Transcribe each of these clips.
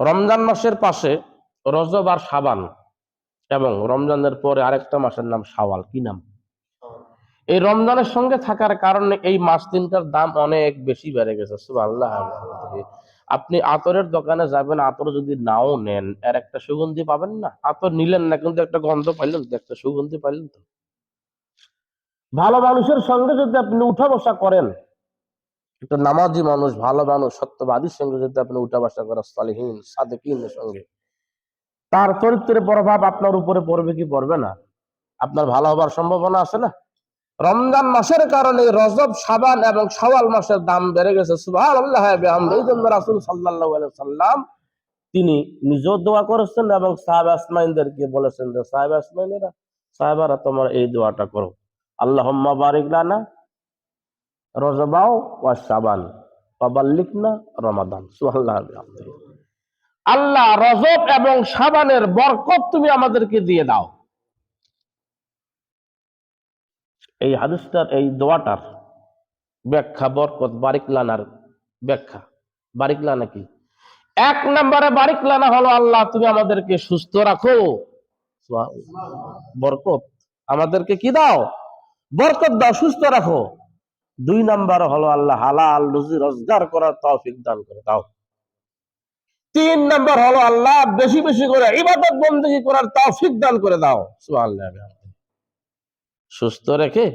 রমজান মাসের পাশে রজব আর সাবান এবং রমজানের পরে আরেকটা মাসের নাম শাওয়াল। কি নাম? এই রমজানের সঙ্গে থাকার কারণে এই মাস তিনটার দাম অনেক বেশি বেড়ে গেছে। সুবহানাল্লাহ। আপনি আতরের দোকানে যাবেন, আতর যদি নাও নেন, এর একটা সুগন্ধি পাবেন না? আতর নিলেন না, কিন্তু একটা গন্ধ পাইলেন তো একটা সুগন্ধি পাইলেন তো। ভালো মানুষের সঙ্গে যদি আপনি উঠা বসা করেন একটা নামাজি মানুষ ভালো মানুষ সত্যবাদীর সঙ্গে যদি আপনি উঠা বসা করেন সালিহীন সাদেকিনের সঙ্গে। তার চরিত্রের প্রভাব আপনার উপরে পড়বে কি পড়বে না? আপনার ভালো হবার সম্ভাবনা আছে না? রমজান মাসের কারণে রজব সাবান এবং শাওয়াল মাসের দাম বেড়ে গেছে। সুবহানাল্লাহ এই জন্য রাসূল সাল্লাল্লাহু সাল্লাম তিনি নিজেও দোয়া করেছেন এবং সাহাবা আসমাইনদেরকে বলেছেন যে সাহাবা আসমাইনেরা সাহাবারা তোমার এই দোয়াটা করো। আল্লাহুম্মা বারিক লানা রজবাও ওয়া ওয়া বাল্লিকনা রমাদান। আল্লাহ রজব এবং সাবানের বরকত তুমি আমাদেরকে দিয়ে দাও। এই হাদিসটার, এই দোয়াটার ব্যাখ্যা বরকত বারিক লানার ব্যাখ্যা। বারিক লানা কি? এক নম্বরে বারিক লানা হলো আল্লাহ, তুমি আমাদেরকে সুস্থ রাখো। বরকত আমাদেরকে কি দাও? বরকত দাও, সুস্থ রাখো। দুই নাম্বার হলো আল্লাহ হালাল রুজি রোজগার করার তৌফিক দান করে, দাও। তিন নাম্বার হলো আল্লাহ বেশি বেশি করে ইবাদত বন্দী করার তৌফিক দান করে, দাও। সুস্থ রেখে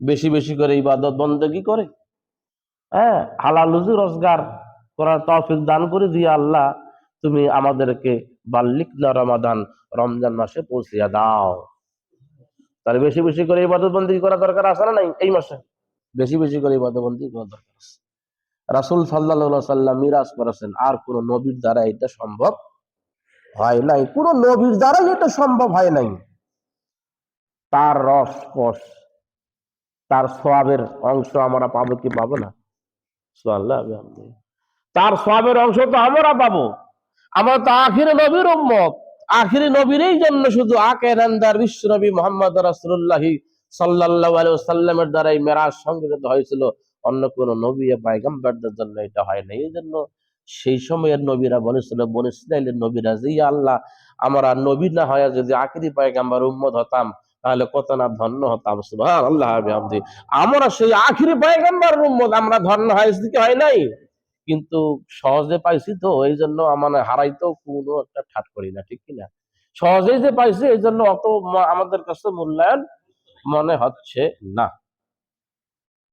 বেশি বেশি করে ইবাদত বন্দী করে হ্যাঁ হালাল রুজি রোজগার করার তৌফিক দান করে দিয়ে আল্লাহ তুমি আমাদেরকে বাল্লিক রমাদান, রমজান মাসে পৌঁছিয়া দাও। তাহলে বেশি বেশি করে ইবাদত বন্দী করা দরকার আছে না নাই এই মাসে? বেশি বেশি করে ইবাদত বন্দী করা দরকার আছে। রাসুল সাল্লাহ সাল্লাম মিরাজ করেছেন, আর কোন নবীর দ্বারা এটা সম্ভব হয় নাই। কোন নবীর দ্বারাই এটা সম্ভব হয় নাই। তার রস কষ, তার সোয়াবের অংশ আমরা পাবো কি পাবো না। তার সোয়াবের অংশ তো আমরা পাবো। আমরা তো আখিরে নবীর উম্মত। আখিরি নবীরই জন্য শুধু আকেরান্দার বিশ্ব নবী মোহাম্মদ রাসূলুল্লাহি সাল্লাল্লাহু আলাইহি সাল্লামের দ্বারাই মেরাজ সংগঠিত হয়েছিল। অন্য কোন নবী পয়গম্বরদের জন্য এটা হয় না এই জন্য সেই সময়ের নবীরা বলেছিল, বন নবীরা যে আল্লাহ, আমরা নবী না হয় যদি আখিরি পয়গম্বর উম্মত হতাম, তাহলে কত না ধন্য হতাম। বিহামদিহি। আমরা সেই আখিরি পয়গম্বর উম্মত, আমরা ধন্য হয়েছি কি হয় নাই? কিন্তু সহজে পাইছি তো, এই জন্য আমার হারাইতেও কোনো একটা ঠাট করি না, ঠিক কিনা সহজেই যে পাইছি, এই জন্য অত আমাদের কাছে মূল্যায়ন মনে হচ্ছে না।